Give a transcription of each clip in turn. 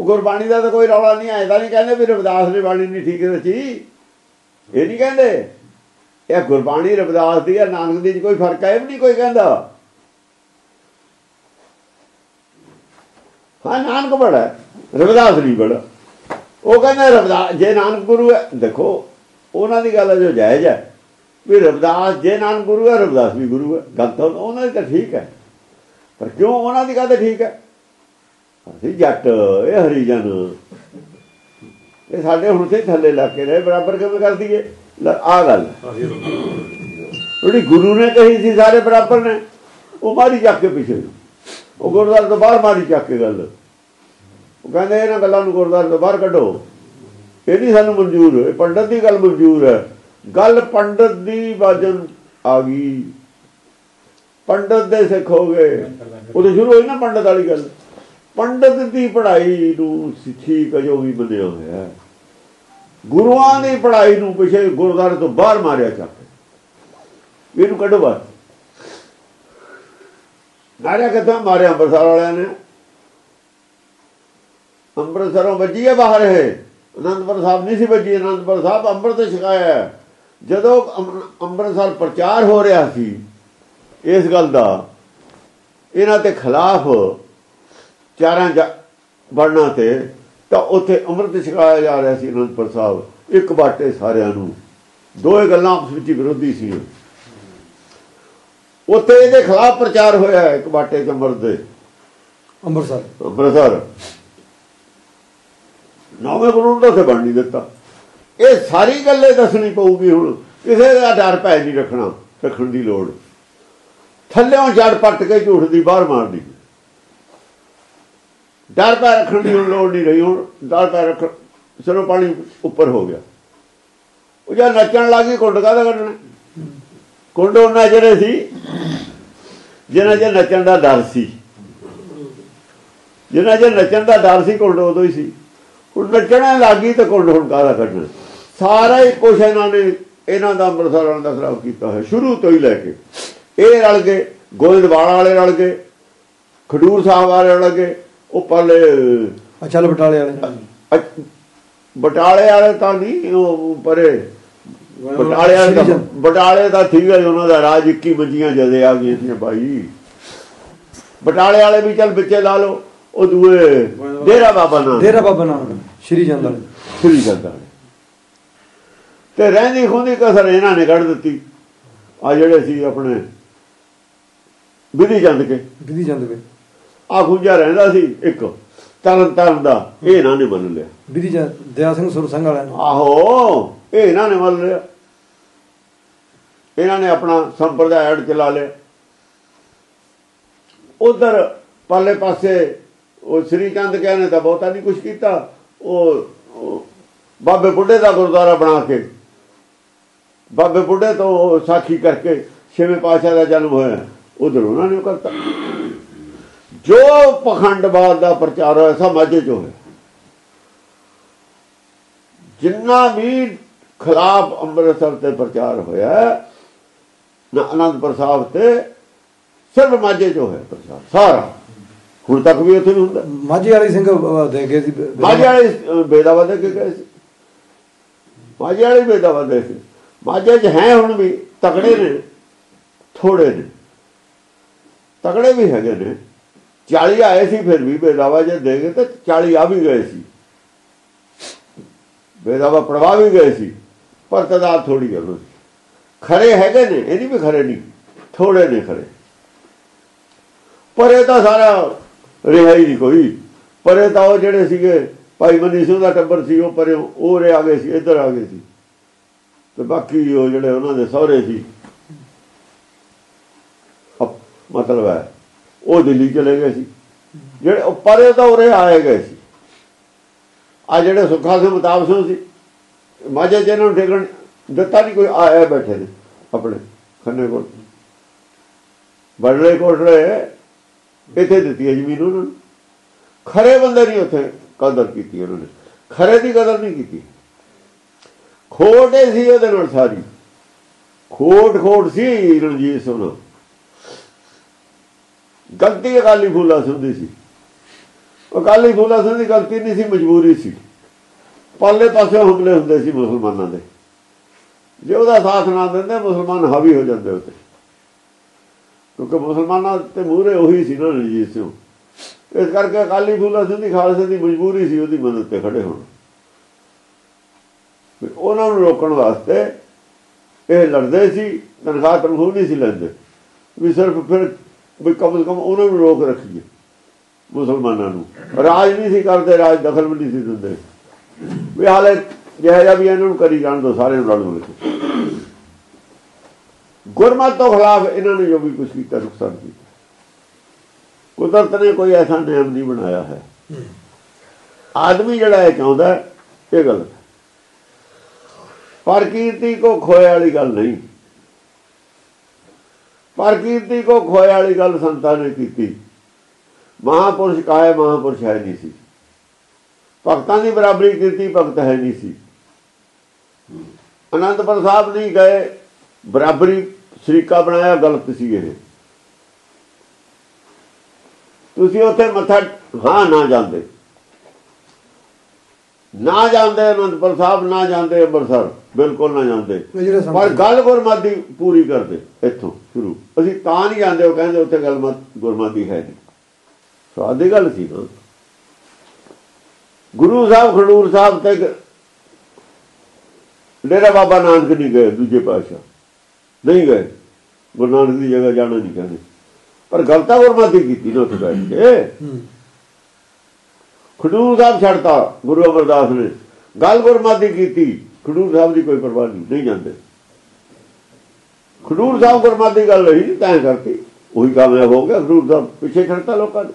ਗੁਰਬਾਣੀ ਦਾ ਤਾਂ ਕੋਈ ਰੌਲਾ ਨਹੀਂ ਆਇਆ ਤਾਂ ਨਹੀਂ ਕਹਿੰਦੇ ਵੀ ਰਵਿਦਾਸ ਦੀ ਬਾਣੀ ਨਹੀਂ ਠੀਕ ਰਚੀ। ਇਹ ਨਹੀਂ ਕਹਿੰਦੇ। ਇਹ ਗੁਰਬਾਣੀ ਰਵਿਦਾਸ ਦੀ ਹੈ ਨਾਨਕ ਦੀ ਕੋਈ ਫ਼ਰਕ ਹੈ ਵੀ ਨਹੀਂ ਕੋਈ ਕਹਿੰਦਾ? ਹਾਂ ਨਾਨਕ ਬੜਾ ਹੈ, ਰਵਿਦਾਸ ਨਹੀਂ ਬੜਾ। ਉਹ ਕਹਿੰਦਾ ਰਵਿਦਾਸ ਜੇ ਨਾਨਕ ਗੁਰੂ ਹੈ ਦੇਖੋ ਉਹਨਾਂ ਦੀ ਗੱਲ ਹੈ ਜੋ ਜਾਇਜ਼ ਹੈ ਵੀ ਰਵਿਦਾਸ ਜੇ ਨਾਨਕ ਗੁਰੂ ਹੈ ਰਵਿਦਾਸ ਵੀ ਗੁਰੂ ਹੈ। ਗੱਲ ਤਾਂ ਉਹਨਾਂ ਦੀ ਤਾਂ ਠੀਕ ਹੈ। ਪਰ ਕਿਉਂ ਉਹਨਾਂ ਦੀ ਗੱਲ ਤਾਂ ਠੀਕ ਹੈ? ਅਸੀਂ ਜੱਟ, ਇਹ ਹਰੀਜਨ। ਇਹ ਸਾਡੇ ਹੁਣ ਤੇ ਥੱਲੇ ਇਲਾਕੇ ਰਹੇ, ਬਰਾਬਰ ਕਿਵੇਂ ਕਰ ਦਈਏ ਆ ਗੱਲ। ਜਿਹੜੀ ਗੁਰੂ ਨੇ ਕਹੀ ਸੀ, ਸਾਰੇ ਬਰਾਬਰ ਨੇ, ਉਹ ਮਾਰੀ ਚੱਕ ਕੇ ਪਿੱਛੇ ਉਹ ਗੁਰਦੁਆਰੇ ਤੋਂ ਬਾਹਰ ਮਾਰੀ ਚੱਕ ਕੇ ਗੱਲ। ਉਹ ਕਹਿੰਦੇ, ਇਹਨਾਂ ਗੱਲਾਂ ਨੂੰ ਗੁਰਦੁਆਰੇ ਤੋਂ ਬਾਹਰ ਕੱਢੋ। ਇਹ ਨਹੀਂ ਸਾਨੂੰ ਮਨਜ਼ੂਰ, ਇਹ ਪੰਡਤ ਦੀ ਗੱਲ ਮਨਜ਼ੂਰ ਹੈ। ਗੱਲ ਪੰਡਤ ਦੀ ਬਾਜਨ ਆ ਗਈ। ਪੰਡਤ ਦੇ ਸਿੱਖ ਹੋ ਗਏ। ਉਹ ਉਹਦੇ ਸ਼ੁਰੂ ਹੋਈ ਨਾ ਪੰਡਤ ਵਾਲੀ ਗੱਲ। ਪੰਡਤ ਦੀ ਪੜ੍ਹਾਈ ਨੂੰ ਸਿੱਖੀ ਜੋ ਵੀ ਮੰਨਿਆ ਹੋਇਆ ਗੁਰੂਆਂ ਦੀ ਪੜ੍ਹਾਈ ਨੂੰ ਪਿਛੇ ਗੁਰਦੁਆਰੇ ਤੋਂ ਬਾਹਰ ਮਾਰਿਆ ਚੱਕ ਇਹਨੂੰ ਕੱਢੋ ਬਾਹਰ। ਮਾਰਿਆ ਕਿੱਥੋਂ ਮਾਰਿਆ ਅੰਮ੍ਰਿਤਸਰ ਵਾਲਿਆਂ ਨੇ? ਅੰਮ੍ਰਿਤਸਰੋਂ ਵੱਜੀ ਹੈ ਬਾਹਰ ਇਹ। ਅਨੰਦਪੁਰ ਸਾਹਿਬ ਨਹੀਂ ਸੀ ਵੱਜੀ। ਅਨੰਦਪੁਰ ਸਾਹਿਬ ਅੰਮ੍ਰਿਤ ਛਕਾਇਆ ਜਦੋਂ ਅੰਮ੍ਰਿ- ਅੰਮ੍ਰਿਤਸਰ ਪ੍ਰਚਾਰ ਹੋ ਰਿਹਾ ਸੀ ਇਸ ਗੱਲ ਦਾ, ਇਹਨਾਂ ਤੇ ਖਿਲਾਫ ਚਾਰਾਂ ਵਰਨਾਂ ਤੇ ਤਾਂ ਉੱਥੇ ਅੰਮ੍ਰਿਤ ਛਕਾਇਆ ਜਾ ਰਿਹਾ ਸੀ ਅਨੰਦਪੁਰ ਸਾਹਿਬ। ਇੱਕ ਬਾਟੇ ਸਾਰਿਆਂ ਨੂੰ। ਦੋਏ ਗੱਲਾਂ ਆਪਸ ਵਿੱਚ ਵਿਰੋਧੀ ਸੀ। ਉੱਥੇ ਇਹਦੇ ਖਿਲਾਫ ਪ੍ਰਚਾਰ ਹੋਇਆ ਇੱਕ ਬਾਟੇ ਚ ਅੰਮ੍ਰਿਤ ਦੇ। ਅੰਮ੍ਰਿਤਸਰ। ਅੰਮ੍ਰਿਤਸਰ। ਨੌਵੇਂ ਗੁਰੂ ਨੂੰ ਤਾਂ ਬਣ ਨਹੀਂ ਦਿੱਤਾ। ਇਹ ਸਾਰੀ ਗੱਲੇ ਦੱਸਣੀ ਪਊਗੀ ਹੁਣ। ਕਿਸੇ ਦਾ ਡਰ ਭੈ ਨਹੀਂ ਰੱਖਣਾ ਰੱਖਣ ਦੀ ਲੋੜ। ਥੱਲਿਓਂ ਜੜ ਪੱਟ ਕੇ ਝੂਠ ਦੀ ਬਾਹਰ ਮਾਰਨੀ ਡਰ ਪੈ ਰੱਖਣ ਦੀ ਹੁਣ ਲੋੜ ਨਹੀਂ ਰਹੀ, ਹੁਣ ਡਰ ਪੈ ਰੱਖ, ਸਰੋਂ ਪਾਣੀ ਉੱਪਰ ਹੋ ਗਿਆ। ਉਹ ਜਦ ਨੱਚਣ ਲੱਗੀ ਕੁੰਡ ਕਾਹਦਾ ਕੱਢਣਾ? ਕੁੰਡ ਉਹਨਾਂ ਜਿਹੜੇ ਸੀ ਜਿਹਨਾਂ ਜੇ ਨੱਚਣ ਦਾ ਡਰ ਸੀ। ਜਿਹਨਾਂ ਜੇ ਨੱਚਣ ਦਾ ਡਰ ਸੀ ਕੁੰਡ ਉਦੋਂ ਹੀ ਸੀ। ਹੁਣ ਨੱਚਣਾ ਲੱਗੀ ਤਾਂ ਕੁੰਡ ਹੁਣ ਕਾਹਦਾ ਕੱਢਣਾ? ਸਾਰਾ ਹੀ ਕੁਛ ਇਹਨਾਂ ਨੇ, ਇਹਨਾਂ ਦਾ ਅੰਮ੍ਰਿਤਸਰ ਵਾਲਿਆਂ ਦਾ ਖਰਾਬ ਕੀਤਾ ਹੈ ਸ਼ੁਰੂ ਤੋਂ ਹੀ ਲੈ ਕੇ। ਇਹ ਰਲ ਗਏ, ਗੋਇੰਦਵਾਲਾ ਵਾਲੇ ਰਲ ਗਏ, ਖਡੂਰ ਸਾਹਿਬ ਵਾਲੇ ਰਲ ਗਏ ਉਹ ਪਰਲੇ ਅਚਲ ਬਟਾਲੇ ਵਾਲੇ। ਬਟਾਲੇ ਵਾਲੇ ਤਾਂ ਨਹੀਂ ਉਹ ਪਰੇ। ਬਟਾਲੇ ਵਾਲੇ ਤਾਂ ਬਟਾਲੇ ਦਾ ਠੀਕ ਹੈ ਉਹਨਾਂ ਦਾ ਰਾਜ 21 ਮੰਜੀਆਂ ਜਦੇ ਆ ਗਈਆਂ ਸੀ ਭਾਈ ਬਟਾਲੇ ਵਾਲੇ ਵੀ ਚੱਲ ਵਿੱਚੇ ਲਾ ਲਓ ਉਹ ਦੂਏ ਡੇਰਾ ਬਾਬਾ ਨਾਨਕ। ਡੇਰਾ ਬਾਬਾ ਨਾਨਕ ਸ਼੍ਰੀ ਚੰਦ ਵਾਲੇ ਸ੍ਰੀ ਚੰਦਾਂ ਤੇ ਰਹਿੰਦੀ ਖੁੰਦੀ ਕਸਰ ਇਹਨਾਂ ਨੇ ਕੱਢ ਦਿੱਤੀ। ਆ ਜਿਹੜੇ ਸੀ ਆਪਣੇ ਵਿਧੀ ਚੰਦ ਕੇ। ਵਿਧੀ ਚੰਦ ਵੇ ਆ ਖੁੰਜਾ ਰਹਿੰਦਾ ਸੀ ਇੱਕ ਤਰਨ ਤਰਨ ਦਾ ਇਹ ਇਹਨਾਂ ਨੇ ਮੰਨ ਲਿਆ। ਚੰਦ ਦਇਆ ਸਿੰਘ ਸੁਰ ਸਿੰਘ ਵਾਲਿਆਂ ਨੇ। ਆਹੋ ਇਹ ਇਹਨਾਂ ਨੇ ਮੰਨ ਲਿਆ। ਇਹਨਾਂ ਨੇ ਆਪਣਾ ਸੰਪਰਦਾਇ ਅੜ ਚਲਾ ਲਿਆ। ਉਧਰ ਪਰਲੇ ਪਾਸੇ ਉਹ ਸ੍ਰੀ ਚੰਦ ਕਹਿੰਦੇ ਤਾਂ ਬਹੁਤਾ ਨਹੀਂ ਕੁਝ ਕੀਤਾ। ਉਹ ਬਾਬੇ ਬੁੱਢੇ ਦਾ ਗੁਰਦੁਆਰਾ ਬਣਾ ਕੇ ਬਾਬੇ ਬੁੱਢੇ ਤੋਂ ਸਾਖੀ ਕਰਕੇ ਛੇਵੇਂ ਪਾਤਸ਼ਾਹ ਦਾ ਜਨਮ ਹੋਇਆ। ਉਧਰ ਉਹਨਾਂ ਨੇ ਕਰਤਾ। ਜੋ ਪਖੰਡਵਾਦ ਦਾ ਪ੍ਰਚਾਰ ਹੋਇਆ ਸਭ ਮਾਝੇ ਚ ਹੋਇਆ। ਜਿੰਨਾ ਵੀ ਖਿਲਾਫ ਅੰਮ੍ਰਿਤਸਰ ਤੇ ਪ੍ਰਚਾਰ ਹੋਇਆ ਨਾ ਅਨੰਦਪੁਰ ਸਾਹਿਬ ਤੇ ਸਿਰਫ ਮਾਝੇ ਚ ਹੋਇਆ ਪ੍ਰਚਾਰ ਸਾਰਾ। ਹੁਣ ਤੱਕ ਵੀ ਉੱਥੇ ਨਹੀਂ ਹੁੰਦਾ। ਮਾਝੇ ਵਾਲੇ ਸਿੰਘ ਦੇ ਗਏ ਸੀ ਮਾਝੇ ਵਾਲੇ ਬੇਦਾਵਾ ਦੇ ਕੇ ਗਏ ਸੀ। ਮਾਝੇ ਵਾਲੇ ਬੇਦਾਵਾ ਦੇ ਸੀ ਮਾਝੇ ਚ ਹੈ ਹੁਣ ਵੀ ਤਕੜੇ ਨੇ ਥੋੜੇ ਨੇ। ਤਕੜੇ ਵੀ ਹੈਗੇ ਨੇ। 40 ਆਏ ਸੀ ਫਿਰ ਵੀ ਬੇਦਾਵਾ ਜੇ ਦੇ ਗਏ ਤਾਂ 40 ਆ ਵੀ ਗਏ ਸੀ ਬੇਦਾਵਾ ਪੜਵਾ ਵੀ ਗਏ ਸੀ ਪਰ ਤਦਾਦ ਥੋੜੀ ਹੈ ਉਹਨਾਂ ਦੀ ਖਰੇ ਹੈਗੇ ਨੇ ਇਹਦੀ ਵੀ ਖਰੇ ਨਹੀਂ ਥੋੜੇ ਨੇ ਖਰੇ ਪਰ ਇਹ ਤਾਂ ਸਾਰਾ ਰਿਹਾ ਹੀ ਨਹੀਂ ਕੋਈ ਪਰੇ ਤਾਂ ਉਹ ਜਿਹੜੇ ਸੀਗੇ ਭਾਈ ਮਨੀ ਸਿੰਘ ਦਾ ਟੱਬਰ ਸੀ ਉਹ ਪਰੇ ਉਹ ਰੇ ਆ ਗਏ ਸੀ ਇੱਧਰ ਆ ਗਏ ਸੀ ਤੇ ਬਾਕੀ ਉਹ ਜਿਹੜੇ ਉਹਨਾਂ ਦੇ ਸਹੁਰੇ ਸੀ ਮਤਲਬ ਹੈ ਉਹ ਦਿੱਲੀ ਚਲੇ ਗਏ ਸੀ। ਜਿਹੜੇ ਉਹ ਪਰੇ ਤਾਂ ਉਰੇ ਆਏ ਗਏ ਸੀ। ਆ ਜਿਹੜੇ ਸੁੱਖਾ ਸਿੰਘ ਮਤਾਬ ਸਿੰਘ ਸੀ ਮਾਝੇ ਜਿਹਨਾਂ ਨੂੰ ਠੇਕਣ ਦਿੱਤਾ ਨਹੀਂ ਕੋਈ ਆਇਆ ਬੈਠੇ ਨੇ ਆਪਣੇ ਖੰਨੇ ਕੋਲ। ਬੜਲੇ ਕੋਟਲੇ ਇੱਥੇ ਦਿੱਤੀ ਹੈ ਜ਼ਮੀਨ ਉਹਨਾਂ ਨੂੰ। ਖਰੇ ਬੰਦੇ ਨਹੀਂ ਉੱਥੇ ਕਦਰ ਕੀਤੀ ਉਹਨਾਂ ਨੇ। ਖਰੇ ਦੀ ਕਦਰ ਨਹੀਂ ਕੀਤੀ। ਖੋਟੇ ਸੀ ਉਹਦੇ ਨਾਲ ਸਾਰੀ। ਖੋਟ ਖੋਟ ਸੀ ਰਣਜੀਤ ਸਿੰਘ ਨਾਲ। ਗਲਤੀ ਅਕਾਲੀ ਫੂਲਾ ਸਿੰਘ ਦੀ ਸੀ। ਅਕਾਲੀ ਫੂਲਾ ਸਿੰਘ ਦੀ ਗਲਤੀ ਨਹੀਂ ਸੀ, ਮਜਬੂਰੀ ਸੀ। ਪਾਲੇ ਪਾਸੇ ਹਮਲੇ ਹੁੰਦੇ ਸੀ ਮੁਸਲਮਾਨਾਂ ਦੇ। ਜੇ ਉਹਦਾ ਸਾਥ ਨਾ ਦਿੰਦੇ, ਮੁਸਲਮਾਨ ਹਾਵੀ ਹੋ ਜਾਂਦੇ ਉੱਤੇ। ਕਿਉਂਕਿ ਮੁਸਲਮਾਨਾਂ ਤੇ ਮੂਹਰੇ ਉਹੀ ਸੀ ਨਾ ਰਣਜੀਤ ਸਿੰਘ। ਇਸ ਕਰਕੇ ਅਕਾਲੀ ਫੂਲਾ ਸਿੰਘ ਦੀ ਖਾਲਸੇ ਦੀ ਮਜਬੂਰੀ ਸੀ, ਉਹਦੀ ਮਦਦ ਤੇ ਖੜੇ ਹੋਣ। ਉਹਨਾਂ ਨੂੰ ਰੋਕਣ ਵਾਸਤੇ ਇਹ ਲੜਦੇ ਸੀ, ਤਨਖਾਹ ਤਨਖੂਹ ਨਹੀਂ ਸੀ ਲੈਂਦੇ। ਵੀ ਸਿਰਫ ਫਿਰ ਵੀ ਕਮ ਸੇ ਕਮ ਉਹਨਾਂ ਨੂੰ ਰੋਕ ਰੱਖੀਏ ਮੁਸਲਮਾਨਾਂ ਨੂੰ। ਰਾਜ ਨਹੀਂ ਸੀ ਕਰਦੇ, ਰਾਜ ਦਖਲ ਵੀ ਨਹੀਂ ਸੀ ਦਿੰਦੇ। ਵੀ ਹਾਲੇ ਜਿਹੜਾ ਵੀ ਇਹਨਾਂ ਨੂੰ ਕਰੀ ਜਾਣ ਦੋ ਸਾਰੇ ਨੂੰ ਰਲ ਮਿਲ ਕੇ। ਗੁਰਮਤ ਤੋਂ ਖਿਲਾਫ ਇਹਨਾਂ ਨੇ ਜੋ ਵੀ ਕੁਝ ਕੀਤਾ, ਨੁਕਸਾਨ ਕੀਤਾ। ਕੁਦਰਤ ਨੇ ਕੋਈ ਐਸਾ ਨਿਯਮ ਨਹੀਂ ਬਣਾਇਆ ਹੈ। ਆਦਮੀ ਜਿਹੜਾ ਇਹ ਚਾਹੁੰਦਾ, ਇਹ ਗਲਤ ਪਰ ਕੀਰਤੀ ਕੋ ਖੋਏ ਵਾਲੀ ਗੱਲ ਨਹੀਂ। ਪਰ ਕੀਰਤੀ ਕੋ ਖੋਏ ਵਾਲੀ ਗੱਲ ਸੰਤਾਂ ਨੇ ਕੀਤੀ। ਮਹਾਪੁਰਸ਼ ਕਾਇ ਮਹਾਪੁਰਸ਼ ਹੈ ਨਹੀਂ ਸੀ। ਭਗਤਾਂ ਦੀ ਬਰਾਬਰੀ ਕੀਤੀ ਭਗਤ ਹੈ ਨਹੀਂ ਸੀ। ਅਨੰਦਪੁਰ ਸਾਹਿਬ ਨਹੀਂ ਗਏ, ਬਰਾਬਰੀ ਸ਼ਰੀਕਾ ਬਣਾਇਆ, ਗਲਤ ਸੀ ਇਹ। ਤੁਸੀਂ ਉੱਥੇ ਮੱਥਾ, ਹਾਂ ਨਾ ਜਾਂਦੇ। ਨਾ ਜਾਂਦੇ ਅਨੰਦਪੁਰ ਸਾਹਿਬ ਨਾ ਜਾਂਦੇ ਅੰਮ੍ਰਿਤਸਰ ਬਿਲਕੁਲ ਨਾ ਜਾਂਦੇ ਪਰ ਗੱਲ ਗੁਰਮਤਿ ਪੂਰੀ ਕਰਦੇ ਇੱਥੋਂ ਸ਼ੁਰੂ। ਅਸੀਂ ਤਾਂ ਨਹੀਂ ਜਾਂਦੇ ਉਹ ਕਹਿੰਦੇ ਉੱਥੇ ਗੱਲ ਮਤ ਗੁਰਮਤਿ ਹੈ ਨਹੀਂ ਸਵਾਦ ਦੀ ਗੱਲ ਸੀ ਨਾ। ਗੁਰੂ ਸਾਹਿਬ ਖਡੂਰ ਸਾਹਿਬ ਤੇ ਡੇਰਾ ਬਾਬਾ ਨਾਨਕ ਨਹੀਂ ਗਏ ਦੂਜੇ ਪਾਸ਼ਾ ਨਹੀਂ ਗਏ। ਗੁਰੂ ਨਾਨਕ ਦੀ ਜਗ੍ਹਾ ਜਾਣਾ ਨਹੀਂ ਕਹਿੰਦੇ। ਪਰ ਗਲਤਾ ਗੁਰਮਤਿ ਕੀਤੀ ਨਾ ਉੱਥੇ ਬੈਠ ਕੇ। ਖਡੂਰ ਸਾਹਿਬ ਛੱਡਤਾ ਗੁਰੂ ਅਮਰਦਾਸ ਨੇ। ਗੱਲ ਗੁਰਮਤਿ ਕੀਤੀ, ਖਡੂਰ ਸਾਹਿਬ ਦੀ ਕੋਈ ਪਰਵਾਹ ਨਹੀਂ ਨਹੀਂ ਜਾਂਦੇ। ਖਡੂਰ ਸਾਹਿਬ ਗੁਰਮਤਿ ਗੱਲ ਰਹੀ, ਤਾਂ ਕਰਤੀ ਉਹੀ ਕਾਮਯਾਬ ਹੋ ਗਿਆ, ਖਡੂਰ ਸਾਹਿਬ ਪਿੱਛੇ ਛੱਡਤਾ ਲੋਕਾਂ ਨੇ।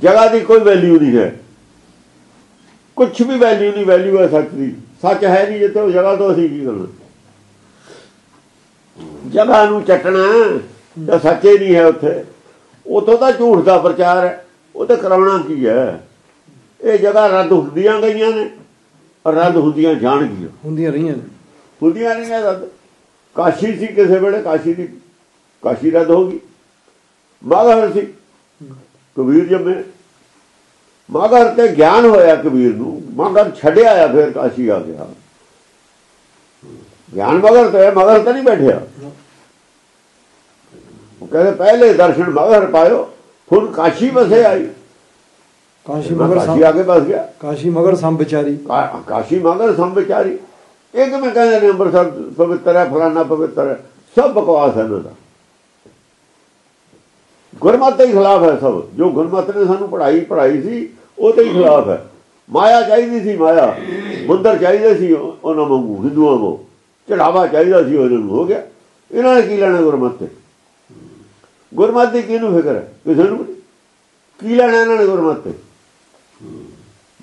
ਜਗ੍ਹਾ ਦੀ ਕੋਈ ਵੈਲਿਊ ਨਹੀਂ ਹੈ। ਕੁਝ ਵੀ ਵੈਲਿਊ ਨਹੀਂ ਵੈਲਿਊ ਹੈ ਸੱਚ ਦੀ। ਸੱਚ ਹੈ ਨਹੀਂ ਜਿੱਥੇ ਉਹ ਜਗ੍ਹਾ ਤੋਂ ਅਸੀਂ ਕੀ ਕਰਨਾ। ਜਗ੍ਹਾ ਨੂੰ ਚੱਟਣਾ ਤਾਂ ਸੱਚੇ ਨਹੀਂ ਹੈ ਉੱਥੇ। ਉਥੋਂ ਤਾਂ ਝੂਠ ਦਾ ਪ੍ਰਚਾਰ ਹੈ। ਉਹ ਤੇ ਕਰਾਉਣਾ ਕੀ ਹੈ? ਇਹ ਜਗ੍ਹਾ ਰੱਦ ਹੁੰਦੀਆਂ ਗਈਆਂ ਨੇ ਔਰ ਰੱਦ ਹੁੰਦੀਆਂ ਜਾਣਗੀਆਂ। ਹੁੰਦੀਆਂ ਰਹੀਆਂ ਨੇ। ਹੁੰਦੀਆਂ ਨਹੀਂ ਹੈ ਰੱਦ। ਕਾਸ਼ੀ ਸੀ ਕਿਸੇ ਵੇਲੇ ਕਾਸ਼ੀ ਦੀ ਕਾਸ਼ੀ ਰੱਦ ਹੋ ਗਈ। ਮਾਗਰ ਸੀ। ਕਬੀਰ ਜੰਮੇ। ਮਾਗਰ ਤੇ ਗਿਆਨ ਹੋਇਆ ਕਬੀਰ ਨੂੰ। ਮਾਗਰ ਛੱਡਿਆ ਆ ਫਿਰ ਕਾਸ਼ੀ ਆ ਗਿਆ। ਗਿਆਨ ਮਗਰ ਤੇ ਮਗਰ ਤਾਂ ਨਹੀਂ ਬੈਠਿਆ। ਉਹ ਕਹਿੰਦੇ ਪਹਿਲੇ ਦਰਸ਼ਨ ਮਗਰ ਪਾਇਓ। ਫਿਰ ਕਾਸ਼ੀ ਵਸੇ ਆਈ। ਕਾਸ਼ੀ ਮਗਰ ਕਾਸ਼ੀ ਸੰ ਆਗੇ ਬਸ ਗਿਆ। ਕਾਸ਼ੀ ਮਗਰ ਸੰ ਵਿਚਾਰੀ। ਕਾ- ਕਾਸ਼ੀ ਮਗਰ ਸੰ ਵਿਚਾਰੀ। ਇੱਕ ਮੈਂ ਕਹਿੰਦੇ ਨੇ ਅੰਮ੍ਰਿਤਸਰ ਪਵਿੱਤਰ ਹੈ ਫਲਾਣਾ ਪਵਿੱਤਰ ਹੈ। ਸਭ ਬਕਵਾਸ ਹੈ ਇਹਨਾਂ ਦਾ। ਗੁਰਮਤਿ ਦੇ ਖਿਲਾਫ ਹੈ ਸਭ। ਜੋ ਗੁਰਮਤਿ ਨੇ ਸਾਨੂੰ ਪੜ੍ਹਾਈ ਪੜ੍ਹਾਈ ਸੀ ਉਹ ਤੇ ਹੀ ਖਿਲਾਫ ਹੈ। ਮਾਇਆ ਚਾਹੀਦੀ ਸੀ ਮਾਇਆ। ਮੰਦਰ ਚਾਹੀਦੇ ਸੀ ਉਹ- ਉਹਨਾਂ ਵਾਂਗੂ ਹਿੰਦੂਆਂ ਨੂੰ ਚੜਾਵਾ ਚਾਹੀਦਾ ਸੀ ਉਹਨਾਂ ਨੂੰ ਹੋ ਗਿਆ। ਇਹਨਾਂ ਨੇ ਕੀ ਲੈਣਾ ਗੁਰਮਤਿ ਤੇ? ਗੁਰਮਤ ਦੀ ਕਿਹਨੂੰ ਫਿਕਰ ਹੈ? ਕਿਸੇ ਨੂੰ ਨਹੀਂ। ਕੀ ਲੈਣਾ ਇਹਨਾਂ ਨੇ ਗੁਰਮਤ ਤੇ?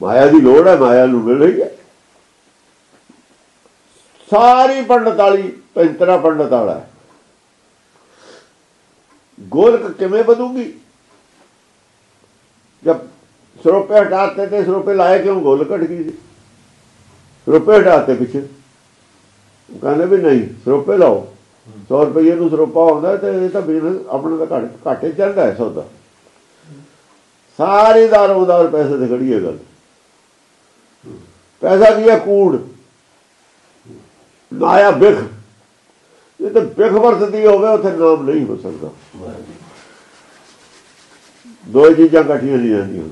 ਮਾਇਆ ਦੀ ਲੋੜ ਹੈ, ਮਾਇਆ ਨੂੰ ਮਿਲ ਰਹੀ ਹੈ। ਸਾਰੀ ਪੰਡਤ ਵਾਲੀ, ਪੈਂਤਰਾ ਪੰਡਤ ਵਾਲਾ ਗੋਲਕ ਕਿਵੇਂ ਵਧੂਗੀ? ਜਦ ਸਰੋਪੇ ਹਟਾਤੇ ਤੇ ਸਰੋਪੇ ਲਾਏ ਕਿਉਂ? ਗੋਲ ਘਟ ਗਈ ਸੀ। ਸਰੋਪੇ ਹਟਾਤੇ ਪਿੱਛੇ। ਉਹ ਕਹਿੰਦੇ ਵੀ ਨਹੀਂ, ਸਰੋਪੇ ਲਾਓ। 100 ਰੁਪਏ ਨੂੰ ਸਰੋਪਾ ਹੁੰਦਾ ਤੇ ਇਹ ਤਾਂ ਬਿਜ਼ਨਸ ਆਪਣਾ ਤਾਂ ਘਾਟੇ ਘਾਟੇ ਚੱਲਦਾ ਹੈ ਸੌਦਾ। ਸਾਰੀ ਦਾਰੋਦਾਰ ਪੈਸੇ ਤੇ ਖੜੀ ਹੈ ਗੱਲ। ਪੈਸਾ ਕੀ ਹੈ? ਕੂੜ। ਮਾਇਆ ਬਿਖ। ਇਹ ਤਾਂ ਬਿਖ ਵਰਤਦੀ ਹੋਵੇ ਉੱਥੇ ਨਾਮ ਨਹੀਂ ਹੋ ਸਕਦਾ। ਦੋ ਚੀਜ਼ਾਂ ਇਕੱਠੀਆਂ ਨਹੀਂ ਜਾਂਦੀਆਂ